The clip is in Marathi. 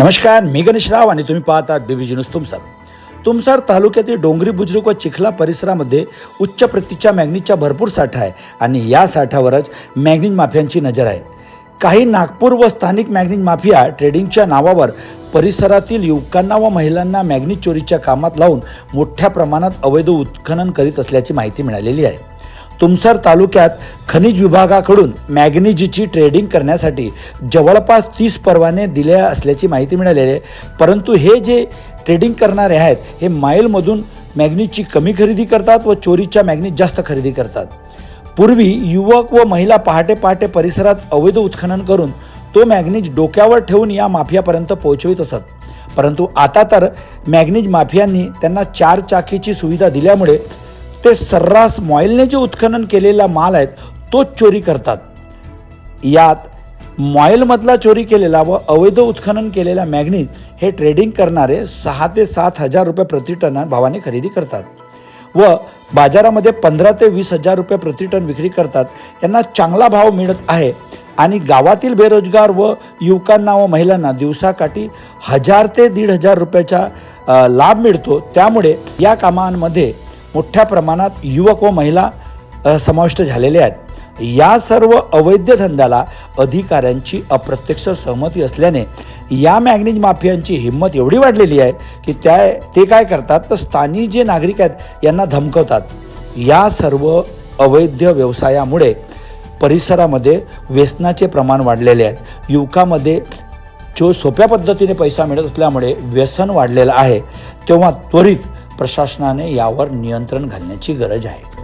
नमस्कार मी गणेश राव आणि तुम्ही पाहता बीबीजी न्यूज तुमसर तुमसर तालुक्यातील डोंगरी बुजुर्ग व चिखला परिसरामध्ये उच्च प्रतीच्या मॅग्नीजचा भरपूर साठा आहे आणि या साठावरच मॅग्नीज माफियांची नजर आहे. काही नागपूर व स्थानिक मॅग्नीज माफिया ट्रेडिंगच्या नावावर परिसरातील युवकांना व महिलांना मॅग्नीज चोरीच्या कामात लावून मोठ्या प्रमाणात अवैध उत्खनन करीत असल्याची माहिती मिळालेली आहे. तुमसर तालुक्यात खनिज विभागाकडून मॅग्नेजीची ट्रेडिंग करण्यासाठी जवळपास तीस परवाने दिले असल्याची माहिती मिळालेली आहे. परंतु हे जे ट्रेडिंग करणारे आहेत हे माईलमधून मॅग्नीजची कमी खरेदी करतात व चोरीच्या मॅग्नीज जास्त खरेदी करतात. पूर्वी युवक व महिला पहाटे पहाटे परिसरात अवैध उत्खनन करून तो मॅग्नीज डोक्यावर ठेवून या माफियापर्यंत पोहोचवित असत. परंतु आता तर मॅग्नीज माफियांनी त्यांना चार चाकीची सुविधा दिल्यामुळे ते सर्रास मॉईलने जे उत्खनन केलेला माल आहेत तोच चोरी करतात. यात मॉईलमधला चोरी केलेला व अवैध उत्खनन केलेला मॅग्नीज हे ट्रेडिंग करणारे सहा ते सात हजार रुपये प्रतिटन भावाने खरेदी करतात व बाजारामध्ये पंधरा ते वीस हजार रुपये प्रतिटन विक्री करतात. यांना चांगला भाव मिळत आहे आणि गावातील बेरोजगार व युवकांना व महिलांना दिवसाकाठी हजार ते दीड हजार रुपयाचा लाभ मिळतो. त्यामुळे या कामांमध्ये मोठ्या प्रमाणात युवक व महिला समाविष्ट झालेले आहेत. या सर्व अवैध धंद्याला अधिकाऱ्यांची अप्रत्यक्ष सहमती असल्याने या मॅग्नीज माफियांची हिंमत एवढी वाढलेली आहे की त्या ते काय करतात? तर स्थानिक जे नागरिक आहेत यांना धमकवतात. या सर्व अवैध व्यवसायामुळे परिसरामध्ये व्यसनाचे प्रमाण वाढलेले आहेत युवकामध्ये जो सोप्या पद्धतीने पैसा मिळत असल्यामुळे व्यसन वाढलेलं आहे. तेव्हा त्वरित प्रशासनाने यावर नियंत्रण घालण्याची गरज आहे.